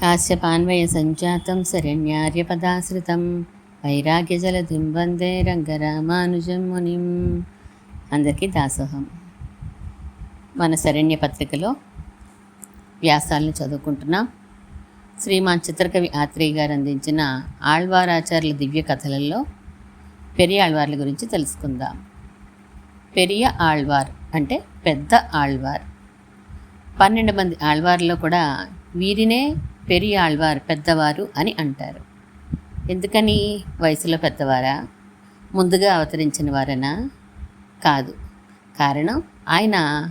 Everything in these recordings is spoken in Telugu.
కాశ్యపాన్వయ సంజాతం శరణ్యార్యపదాశ్రితం వైరాగ్యజలధిం వందే రంగరామానుజం మునిం అందరికీ దాసోహం. మన శరణ్య పత్రికలో వ్యాసాలను చదువుకుంటున్నాం. శ్రీమాన్ చిత్రకవి ఆత్రేయ గారు అందించిన ఆళ్వారాచార్యుల దివ్య కథలలో పెరియ ఆళ్వార్ల గురించి తెలుసుకుందాం. పెరియ ఆళ్వార్ అంటే పెద్ద ఆళ్వార్. పన్నెండు మంది ఆళ్వార్లో కూడా వీరినే పెరియాళ్వారు పెద్దవారు అని అంటారు. ఎందుకని వయసులో పెద్దవారా? ముందుగా అవతరించిన వారనా? కాదు. కారణం ఆయన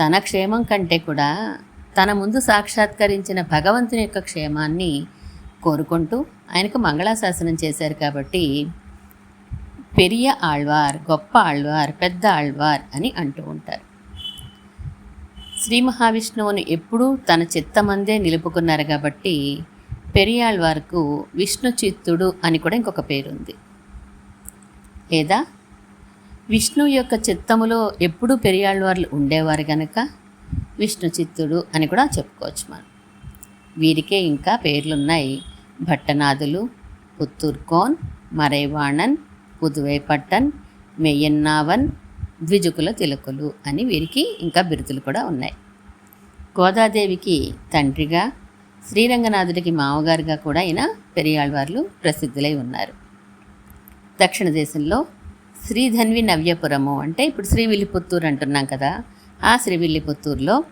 తన క్షేమం కంటే కూడా తన ముందు సాక్షాత్కరించిన భగవంతుని యొక్క క్షేమాన్ని కోరుకుంటూ ఆయనకు మంగళాశాసనం చేశారు కాబట్టి పెరియ ఆళ్వార్ గొప్ప ఆళ్వార్ పెద్ద ఆళ్వార్ అని అంటూ ఉంటారు. శ్రీ మహావిష్ణువును ఎప్పుడూ తన చిత్తమందే నిలుపుకున్నారు కాబట్టి పెరియాళ్వార్కు విష్ణు చిత్తుడు అని కూడా ఇంకొక పేరుంది. లేదా? విష్ణు యొక్క చిత్తములో ఎప్పుడూ పెరియాళ్ళవార్లు ఉండేవారు గనక విష్ణు చిత్తుడు అని కూడా చెప్పుకోవచ్చు మనం. వీరికే ఇంకా పేర్లున్నాయి. భట్టనాథులు పుత్తూర్కోన్ మరైవాణన్ పుదువైపట్టన్ మెయ్యన్నావన్ ద్విజుకుల తిలకులు అని వీరికి ఇంకా బిరుదులు కూడా ఉన్నాయి. గోదాదేవికి తండ్రిగా శ్రీరంగనాథుడికి మామగారుగా కూడా ఈయన పెరియాళ్వార్లు ప్రసిద్ధులై ఉన్నారు. దక్షిణ దేశంలో శ్రీధన్వి నవ్యపురము అంటే ఇప్పుడు శ్రీవిల్లిపుత్తూరు అంటున్నాం కదా. ఆ శ్రీవిల్లిపుత్తూరులో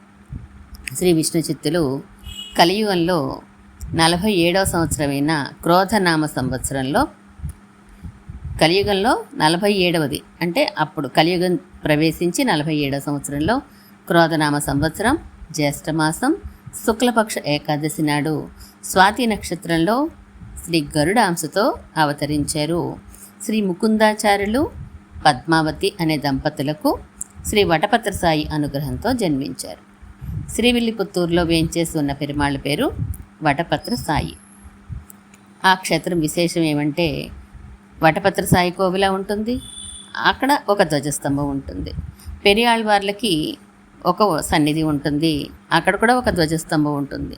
శ్రీ విష్ణు చిత్తులు కలియుగంలో నలభై ఏడవ సంవత్సరమైన క్రోధనామ సంవత్సరంలో కలియుగంలో నలభై ఏడవది అంటే అప్పుడు కలియుగం ప్రవేశించి నలభై ఏడవ సంవత్సరంలో క్రోధనామ సంవత్సరం జ్యేష్ఠమాసం శుక్లపక్ష ఏకాదశి నాడు స్వాతి నక్షత్రంలో శ్రీ గరుడాంశతో అవతరించారు. శ్రీ ముకుందాచార్యులు పద్మావతి అనే దంపతులకు శ్రీ వటపత్ర సాయి అనుగ్రహంతో జన్మించారు. శ్రీవిల్లిపుత్తూరులో వేయించేసి ఉన్న పెరుమాళ్ళ పేరు వటపత్ర సాయి ఆ క్షేత్రం విశేషం ఏమంటే వటపత్ర సాయి కోవిల ఉంటుంది. అక్కడ ఒక ధ్వజస్తంభం ఉంటుంది. పెరియాళ్వార్లకి ఒక సన్నిధి ఉంటుంది. అక్కడ కూడా ఒక ధ్వజస్తంభం ఉంటుంది.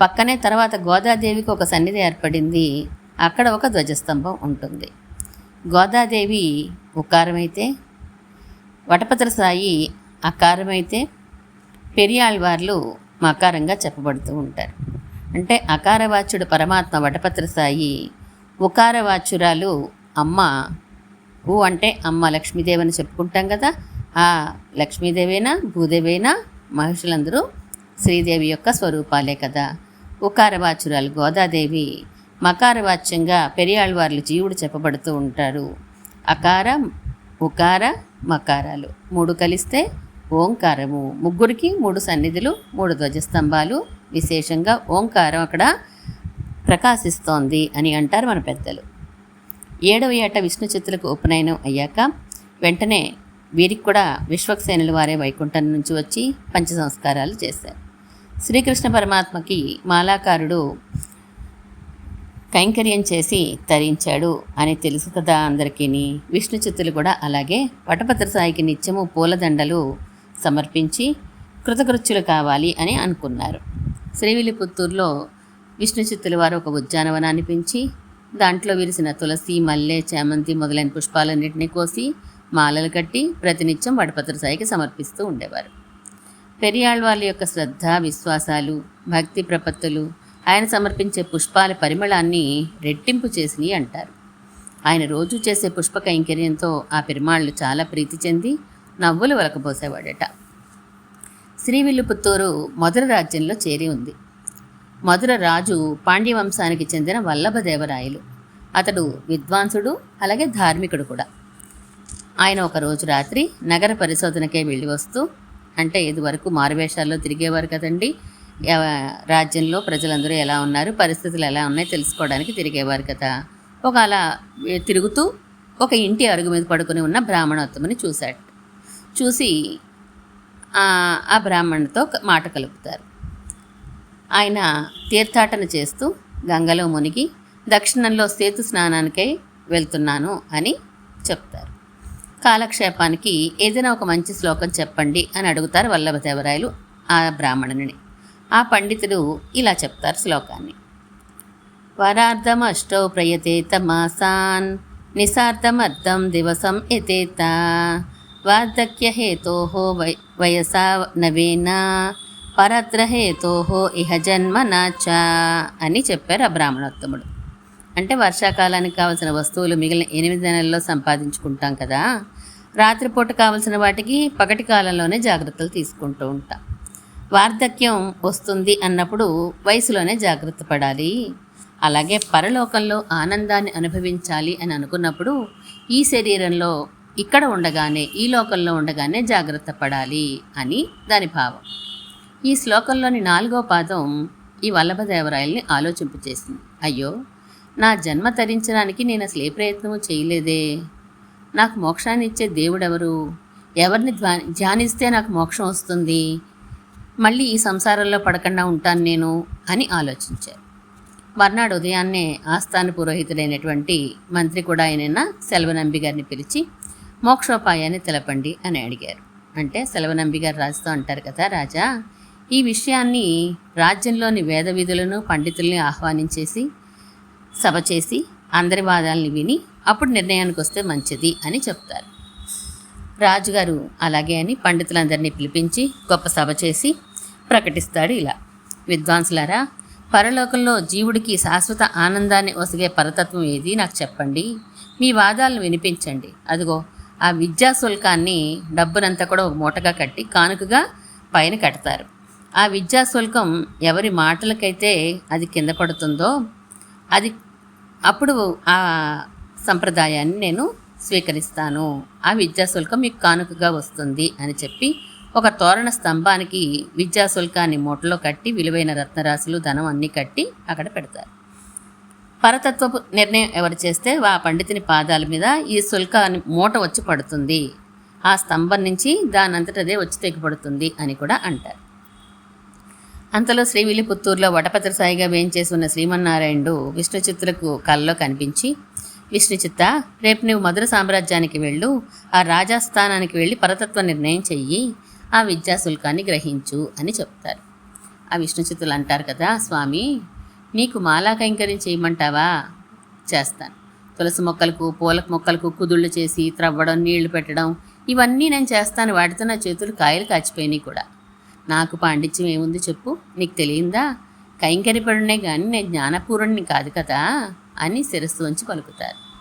పక్కనే తర్వాత గోదాదేవికి ఒక సన్నిధి ఏర్పడింది. అక్కడ ఒక ధ్వజస్తంభం ఉంటుంది. గోదాదేవి ఉకారమైతే వటపత్ర సాయి అకారమైతే పెరియాళ్వార్లు మకారంగా చెప్పబడుతూ ఉంటారు. అంటే అకారవాచ్యుడు పరమాత్మ వటపత్ర సాయి ఉకారవాచురాలు అమ్మ ఊ అంటే అమ్మ లక్ష్మీదేవి అని చెప్పుకుంటాం కదా ఆ లక్ష్మీదేవేనా భూదేవేనా మహర్షులందరూ శ్రీదేవి యొక్క స్వరూపాలే కదా. ఉకారవాచురాలు గోదాదేవి మకారవాచ్యంగా పెరియాళ్ళవార్లు జీవుడు చెప్పబడుతూ ఉంటారు. అకార ఉకార మకారాలు మూడు కలిస్తే ఓంకారము. ముగ్గురికి మూడు సన్నిధులు మూడు ధ్వజస్తంభాలు. విశేషంగా ఓంకారం అక్కడ ప్రకాశిస్తోంది అని అంటారు మన పెద్దలు. ఏడవ ఏట విష్ణు చిత్తులకు ఉపనయనం అయ్యాక వెంటనే వీరికి కూడా విశ్వక్సేనుల వారే వైకుంఠం నుంచి వచ్చి పంచ సంస్కారాలు చేశారు. శ్రీకృష్ణ పరమాత్మకి మాలాకారుడు కైంకర్యం చేసి తరించాడు అని తెలుసు కదా అందరికీ విష్ణు చిత్తులు కూడా అలాగే వటపత్ర సాయికి నిత్యము పూలదండలు సమర్పించి కృతకృత్యులు కావాలి అని అనుకున్నారు. శ్రీవిలిపుత్తూరులో విష్ణు చిత్తుల వారు ఒక ఉద్యానవనాన్ని పెంచి దాంట్లో విరిసిన తులసి మల్లె చామంతి మొదలైన పుష్పాలన్నింటినీ కోసి మాలలు కట్టి ప్రతినిత్యం వడపత్ర సాయికి సమర్పిస్తూ ఉండేవారు. పెరియాళ్వాళ్ళ యొక్క శ్రద్ధ విశ్వాసాలు భక్తి ప్రపత్తులు ఆయన సమర్పించే పుష్పాల పరిమళాన్ని రెట్టింపు చేసినవి అంటారు. ఆయన రోజు చేసే పుష్ప కైంకర్యంతో ఆ పెరుమాళ్ళు చాలా ప్రీతి చెంది నవ్వులు వలకబోసేవాడట. శ్రీవిల్లుపుత్తూరు మొదటి రాజ్యంలో చేరి ఉంది. మధుర రాజు పాండ్యవంశానికి చెందిన వల్లభదేవరాయలు. అతడు విద్వాంసుడు అలాగే ధార్మికుడు కూడా. ఆయన ఒక రోజు రాత్రి నగర పరిశోధనకే వెళ్ళి వస్తూ అంటే ఇదివరకు మారువేషాల్లో తిరిగేవారు కదండి. రాజ్యంలో ప్రజలందరూ ఎలా ఉన్నారు పరిస్థితులు ఎలా ఉన్నాయి తెలుసుకోవడానికి తిరిగేవారు కదా. ఒక అలా తిరుగుతూ ఒక ఇంటి అరుగు మీద పడుకొని ఉన్న బ్రాహ్మణోత్తముని చూశాడు. చూసి ఆ బ్రాహ్మణుతో బ్రాహ్మణుడితో మాట కలుపుతారు. ఆయన తీర్థాటన చేస్తూ గంగలో మునిగి దక్షిణంలో సేతు స్నానానికై వెళ్తున్నాను అని చెప్తారు. కాలక్షేపానికి ఏదైనా ఒక మంచి శ్లోకం చెప్పండి అని అడుగుతారు వల్లభదేవరాయలు ఆ బ్రాహ్మణుని. ఆ పండితుడు ఇలా చెప్తారు శ్లోకాన్ని. వరార్థమష్టౌ ప్రయతేత మాసాన్ నిసార్థమర్థం దివసం ఎతేత వార్ధక్యహేతో వై వయసా నవేనా పరత్రహేతో ఇహ జన్మ నాచ అని చెప్పారు ఆ బ్రాహ్మణోత్తముడు. అంటే వర్షాకాలానికి కావాల్సిన వస్తువులు మిగిలిన ఎనిమిది నెలల్లో సంపాదించుకుంటాం కదా రాత్రిపూట కావలసిన వాటికి పగటి కాలంలోనే జాగ్రత్తలు తీసుకుంటూ ఉంటాం. వార్ధక్యం వస్తుంది అన్నప్పుడు వయసులోనే జాగ్రత్త పడాలి. అలాగే పరలోకంలో ఆనందాన్ని అనుభవించాలి అని అనుకున్నప్పుడు ఈ శరీరంలో ఇక్కడ ఉండగానే ఈ లోకంలో ఉండగానే జాగ్రత్త పడాలి అని దాని భావం. ఈ శ్లోకంలోని నాలుగో పాదం ఈ వల్లభదేవరాయల్ని ఆలోచింపచేసింది. అయ్యో నా జన్మ తరించడానికి నేను అసలు ఏ ప్రయత్నము చేయలేదే. నాకు మోక్షాన్ని ఇచ్చే దేవుడెవరు? ఎవరిని ధ్వా ధ్యానిస్తే నాకు మోక్షం వస్తుంది? మళ్ళీ ఈ సంసారంలో పడకుండా ఉంటాను నేను అని ఆలోచించారు. మర్నాడు ఉదయాన్నే ఆస్థాన పురోహితుడైనటువంటి మంత్రి కూడా అయిన సెలవనంబి గారిని పిలిచి మోక్షోపాయాన్ని తెలపండి అని అడిగారు. అంటే సెలవనంబి గారు రాజుతో అంటారు కదా రాజా ఈ విషయాన్ని రాజ్యంలోని వేద విధులను పండితుల్ని ఆహ్వానించేసి సభ చేసి అందరి వాదాలని విని అప్పుడు నిర్ణయానికి వస్తే మంచిది అని చెప్తారు. రాజుగారు అలాగే అని పండితులందరినీ పిలిపించి గొప్ప సభ చేసి ప్రకటిస్తాడు ఇలా. విద్వాంసులారా పరలోకంలో జీవుడికి శాశ్వత ఆనందాన్ని ఒసగే పరతత్వం ఏది? నాకు చెప్పండి. మీ వాదాలను వినిపించండి. అదిగో ఆ విద్యా శుల్కాన్ని డబ్బునంతా కూడా ఒక మూటగా కట్టి కానుకగా పైన కడతారు. ఆ విద్యా శుల్కం ఎవరి మాటలకైతే అది కింద పడుతుందో అది అప్పుడు ఆ సంప్రదాయాన్ని నేను స్వీకరిస్తాను. ఆ విద్యాశుల్కం మీకు కానుకగా వస్తుంది అని చెప్పి ఒక తోరణ స్తంభానికి విద్యాశుల్కాన్ని మూటలో కట్టి విలువైన రత్నరాశులు ధనం అన్నీ కట్టి అక్కడ పెడతారు. పరతత్వపు నిర్ణయం ఎవరు చేస్తే ఆ పండితుని పాదాల మీద ఈ శుల్కాన్ని మూట వచ్చి పడుతుంది. ఆ స్తంభం నుంచి దాని అంతటదే వచ్చి తెగిపడుతుంది అని కూడా అంటారు. అంతలో శ్రీవిల్లిపుత్తూరులో వటపత్ర సాయిగా వేయించేసి ఉన్న శ్రీమన్నారాయణుడు విష్ణు చిత్తులకు కల్లో కనిపించి విష్ణు చిత్త రేపు నువ్వు మధుర సామ్రాజ్యానికి వెళ్ళు ఆ రాజాస్థానానికి వెళ్ళి పరతత్వ నిర్ణయం చెయ్యి ఆ విద్యాశుల్కాన్ని గ్రహించు అని చెప్తారు. ఆ విష్ణు చిత్తులు అంటారు కదా స్వామి నీకు మాలా కైంకర్యం చేయమంటావా? చేస్తాను. తులసి మొక్కలకు పూల మొక్కలకు కుదుళ్ళు చేసి త్రవ్వడం నీళ్ళు పెట్టడం ఇవన్నీ నేను చేస్తాను. వాటితో నా చేతులు కాయలు కాచిపోయినాయి కూడా. నాకు పాండిత్యం ఏముంది చెప్పు? నీకు తెలియందా? కైంకరిపడునే కానీ నేను జ్ఞానపూర్ణుని కాదు కదా? అని శిరస్సు ఉంచి పలుకుతారు.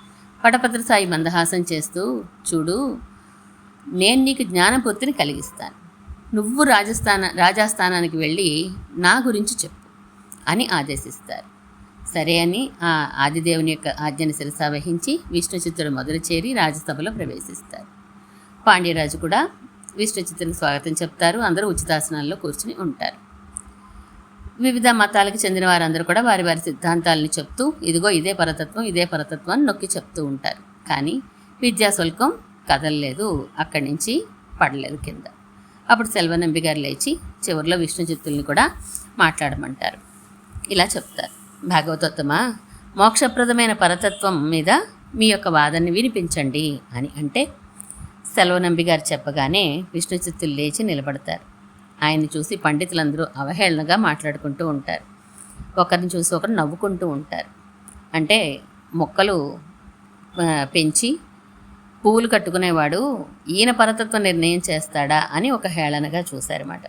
పటపత్ర సాయి మందహాసం చేస్తూ చూడు నేను నీకు జ్ఞానపూర్తిని కలిగిస్తాను. నువ్వు రాజస్థాన రాజస్థానానికి వెళ్ళి నా గురించి చెప్పు అని ఆదేశిస్తారు. సరే అని ఆ ఆదిదేవుని యొక్క ఆజ్ఞను శిరస వహించి విష్ణు చిత్తుడు మొదలు చేరి రాజసభలో ప్రవేశిస్తారు. పాండ్యరాజు కూడా విష్ణు స్వాగతం చెప్తారు. అందరూ ఉచితాసనాల్లో కూర్చుని ఉంటారు. వివిధ మతాలకు చెందిన వారందరూ కూడా వారి వారి సిద్ధాంతాలని చెప్తూ ఇదిగో ఇదే పరతత్వం ఇదే పరతత్వం అని నొక్కి చెప్తూ ఉంటారు. కానీ విద్యాశుల్కం కదలలేదు అక్కడి నుంచి పడలేదు కింద. అప్పుడు సెల్వనంబి గారు లేచి చివరిలో విష్ణుచిత్తుల్ని కూడా మాట్లాడమంటారు. ఇలా చెప్తారు. భాగవతోత్తమ మోక్షప్రదమైన పరతత్వం మీద మీ యొక్క వాదనని వినిపించండి అని అంటే సెలవనంబి గారు చెప్పగానే విష్ణు చిత్తులు లేచి నిలబడతారు. ఆయన్ని చూసి పండితులందరూ అవహేళనగా మాట్లాడుకుంటూ ఉంటారు. ఒకరిని చూసి ఒకరు నవ్వుకుంటూ ఉంటారు. అంటే మొక్కలు పెంచి పువ్వులు కట్టుకునేవాడు ఈయన పరతత్వ నిర్ణయం చేస్తాడా అని ఒక హేళనగా చూశారన్నమాట.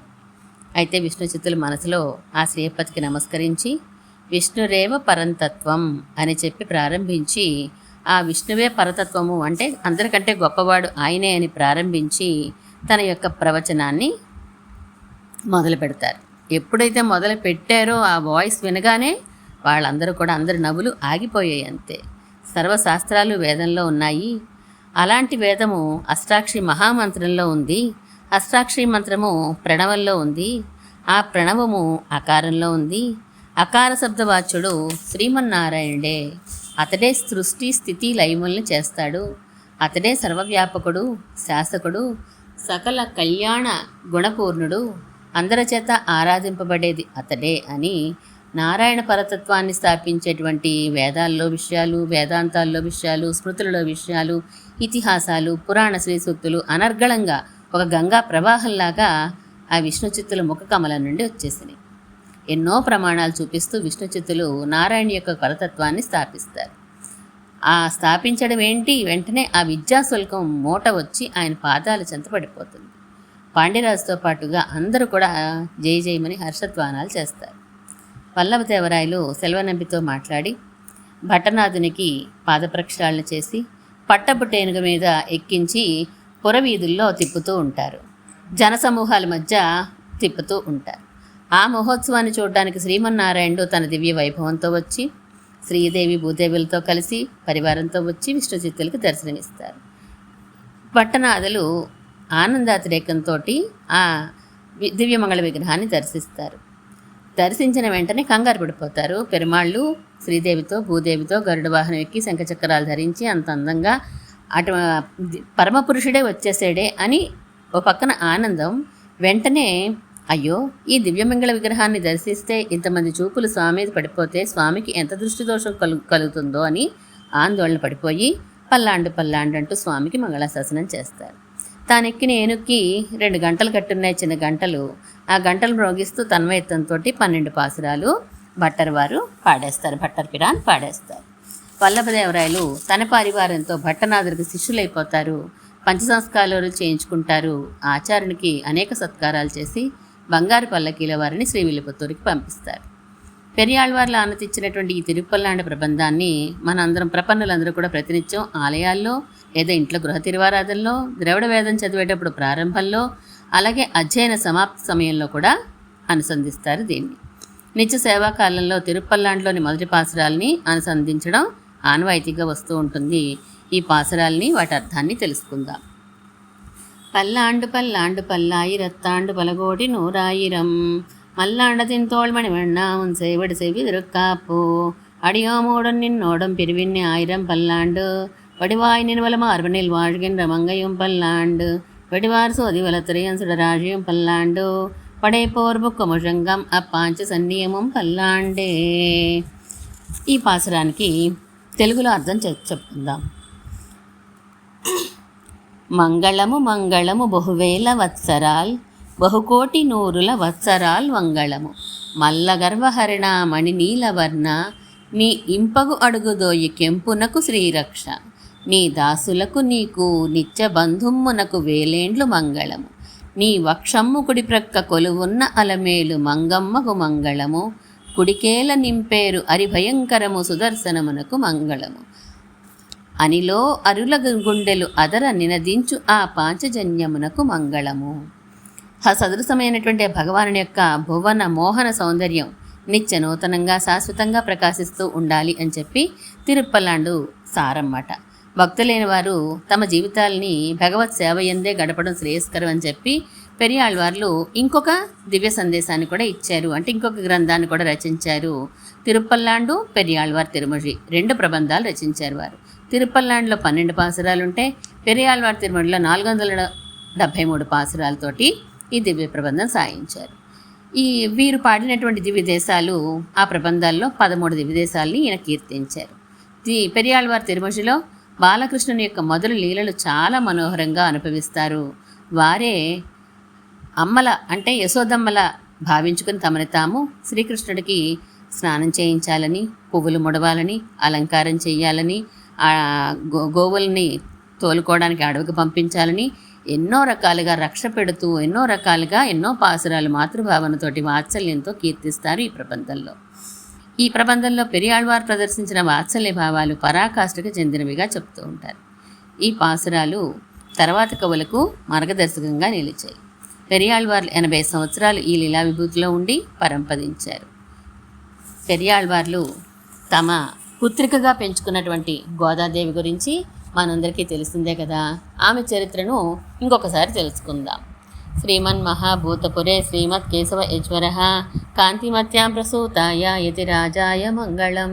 అయితే విష్ణు చిత్తుల మనసులో ఆ శ్రీపతికి నమస్కరించి విష్ణురేవ పరంతత్వం అని చెప్పి ప్రారంభించి ఆ విష్ణువే పరతత్వము అంటే అందరికంటే గొప్పవాడు ఆయనే అని ప్రారంభించి తన యొక్క ప్రవచనాన్ని మొదలు పెడతారు. ఎప్పుడైతే మొదలు పెట్టారో ఆ వాయిస్ వినగానే వాళ్ళందరూ కూడా అందరి నవ్వులు ఆగిపోయాయి అంతే. సర్వశాస్త్రాలు వేదంలో ఉన్నాయి. అలాంటి వేదము అష్టాక్షి మహామంత్రంలో ఉంది. అష్టాక్షి మంత్రము ప్రణవంలో ఉంది. ఆ ప్రణవము అకారంలో ఉంది. అకార శబ్దవాచ్యుడు శ్రీమన్నారాయణుడే. అతడే సృష్టి స్థితి లయములను చేస్తాడు. అతడే సర్వవ్యాపకుడు శాసకుడు సకల కళ్యాణ గుణపూర్ణుడు. అందరి చేత ఆరాధింపబడేది అతడే అని నారాయణ పరతత్వాన్ని స్థాపించేటువంటి వేదాల్లో విషయాలు వేదాంతాల్లో విషయాలు స్మృతులలో విషయాలు ఇతిహాసాలు పురాణ శ్రీ సూక్తులు అనర్గళంగా ఒక గంగా ప్రవాహంలాగా ఆ విష్ణు చిత్తుల ముఖ కమలం నుండి వచ్చేసినాయి. ఎన్నో ప్రమాణాలు చూపిస్తూ విష్ణు చిత్తులు నారాయణ యొక్క కొలతత్వాన్ని స్థాపిస్తారు. ఆ స్థాపించడం ఏంటి? వెంటనే ఆ విద్యాశుల్కం మూట వచ్చి ఆయన పాదాల చెంత పడిపోతుంది. పాండ్యరాజుతో పాటుగా అందరూ కూడా జై జయమని హర్షధ్వానాలు చేస్తారు. పల్లవ దేవరాయలు సెల్వనంబితో మాట్లాడి భట్టనాథునికి పాదప్రక్షాళన చేసి పట్టపుటేనుగ మీద ఎక్కించి పురవీధుల్లో తిప్పుతూ ఉంటారు. జనసమూహాల మధ్య తిప్పుతూ ఉంటారు. ఆ మహోత్సవాన్ని చూడడానికి శ్రీమన్నారాయణుడు తన దివ్య వైభవంతో వచ్చి శ్రీదేవి భూదేవులతో కలిసి పరివారంతో వచ్చి విష్ణు చిత్తులకు దర్శనమిస్తారు. పట్టణాదులు ఆనందాతిరేకంతో ఆ దివ్య దివ్యమంగళ విగ్రహాన్ని దర్శిస్తారు. దర్శించిన వెంటనే కంగారు పడిపోతారు. పెరుమాళ్ళు శ్రీదేవితో భూదేవితో గరుడ వాహనం ఎక్కి శంఖచక్రాలు ధరించి అంత అందంగా అటు పరమపురుషుడే వచ్చేసాడే అని ఓ పక్కన ఆనందం వెంటనే అయ్యో ఈ దివ్యమంగళ విగ్రహాన్ని దర్శిస్తే ఇంతమంది చూపులు స్వామి మీద పడిపోతే స్వామికి ఎంత దృష్టి దోషం కలు కలుగుతుందో అని ఆందోళన పడిపోయి పల్లాండు పల్లాండు అంటూ స్వామికి మంగళాశాసనం చేస్తారు. తానెక్కిన ఏనుక్కి రెండు గంటలు కట్టున్నాయి చిన్న గంటలు. ఆ గంటలు మ్రోగిస్తూ తన్మయత్తంతో పన్నెండు పాసురాలు భట్టర్ వారు పాడేస్తారు. భట్టర్ పిరాన్ పాడేస్తారు. వల్లభదేవరాయలు తన పరివారంతో భట్టనాథుడికి శిష్యులైపోతారు. పంచ సంస్కారాలు చేయించుకుంటారు. ఆచార్యునికి అనేక సత్కారాలు చేసి బంగారు పల్లకీల వారిని శ్రీవిల్లిపుత్తూరికి పంపిస్తారు. పెరియాళ్వార్ల ఆనతిచ్చినటువంటి ఈ తిరుపల్లాండ ప్రబంధాన్ని మనందరం ప్రపన్నులందరూ కూడా ప్రతినిత్యం ఆలయాల్లో లేదా ఇంట్లో గృహ తిరువారాధనలో ద్రవిడ వేదం చదివేటప్పుడు ప్రారంభంలో అలాగే అధ్యయన సమాప్తి సమయంలో కూడా అనుసంధిస్తారు దీన్ని. నిత్య సేవా కాలంలో తిరుపల్లాండ్లోని మొదటి పాసరాల్ని అనుసంధించడం ఆనవాయితీగా వస్తూ ఉంటుంది. ఈ పాసరాల్ని వాటి అర్థాన్ని తెలుసుకుందాం. பல்லாண்டு பல்லாண்டு பல்லாயிரத்தாண்டு பலகோடி நூறாயிரம் மல்லாண்டத்தின் தோள்மணி வண்ணா உன் செய்வடு செய்விதிருக்காப்போ அடியோமோடன் நின்னோடும் பிரிவின் ஆயிரம் பல்லாண்டு வடிவாய் நின்வலம் ஆர்வனில் வாழ்கின்ற மங்கையும் பல்லாண்டு வெடிவார் சோதி வலத்துறையும் சுடராழியும் பல்லாண்டு పడైపోర్ ముఖముషంగం అప్పాంచ సన్నియమం పల్లాండే ఈ పాసురానికి తెలుగులో అర్థం చెప్ చెప్పుకుందాం మంగళము మంగళము బహువేల వత్సరాల్ బహుకోటి నూరుల వత్సరాల్ మంగళము. మల్లగర్వహరణ మణినీలవర్ణ నీ ఇంపగు అడుగుదోయి కెంపునకు శ్రీరక్ష. నీ దాసులకు నీకు నిత్య బంధుమ్మునకు వేలేండ్లు మంగళము. నీ వక్షమ్ము కుడి ప్రక్క కొలువున్న అలమేలు మంగమ్మకు మంగళము. కుడికేల నింపేరు అరిభయంకరము సుదర్శనమునకు మంగళము. అనిలో అరుల గుండెలు అదర నినదించు ఆ పాంచజన్యమునకు మంగళము. సదృశమైనటువంటి భగవానుని యొక్క భువన మోహన సౌందర్యం నిత్య నూతనంగా శాశ్వతంగా ప్రకాశిస్తూ ఉండాలి అని చెప్పి తిరుప్పలాండు సారన్నమాట భక్తులైన వారు తమ జీవితాల్ని భగవత్ సేవ ఎందే గడపడం శ్రేయస్కరం అని చెప్పి పెరియాళ్వార్లు ఇంకొక దివ్య సందేశాన్ని కూడా ఇచ్చారు. అంటే ఇంకొక గ్రంథాన్ని కూడా రచించారు తిరుపల్లాండు పెరియాళ్వార్ తిరుమజి రెండు ప్రబంధాలు రచించారు వారు. తిరుపల్లాండ్లో పన్నెండు పాసురాలు ఉంటే పెరియాళ్వార్ తిరుమలలో నాలుగు వందల డెబ్భై మూడు పాసురాలతోటి ఈ దివ్య ప్రబంధం సాయించారు ఈ వీరు పాడినటువంటి దివ్య దేశాలు ఆ ప్రబంధాల్లో పదమూడు దివ్య దేశాలని ఈయన కీర్తించారు. ది పెరియాళ్వార్ తిరుమొழிలో బాలకృష్ణుని యొక్క మొదలు లీలలు చాలా మనోహరంగా అనుభవిస్తారు. వారే అమ్మల అంటే యశోదమ్మల భావించుకుని తమని తాము శ్రీకృష్ణుడికి స్నానం చేయించాలని పువ్వులు ముడవాలని అలంకారం చేయాలని గోవుల్ని తోలుకోవడానికి అడవికి పంపించాలని ఎన్నో రకాలుగా రక్ష పెడుతూ ఎన్నో రకాలుగా ఎన్నో పాసురాలు మాతృభావనతోటి వాత్సల్యంతో కీర్తిస్తారు ఈ ప్రబంధంలో. ఈ ప్రబంధంలో పెరియాళ్వారు ప్రదర్శించిన వాత్సల్య భావాలు పరాకాష్ఠకు చెందినవిగా చెప్తూ ఉంటారు. ఈ పాసురాలు తర్వాత కవులకు మార్గదర్శకంగా నిలిచాయి. పెరియాళ్వార్లు ఎనభై సంవత్సరాలు ఈ లీలా విభూతిలో ఉండి పరంపదించారు. పెరియాళ్వార్లు తమ పుత్రికగా పెంచుకున్నటువంటి గోదాదేవి గురించి మనందరికీ తెలిసిందే కదా. ఆమె చరిత్రను ఇంకొకసారి తెలుసుకుందాం. శ్రీమన్ మహాభూతపురే శ్రీమత్ కేశవ యజ్వర కాంతిమత్యాం ప్రసూతాయ యతి రాజాయ మంగళం.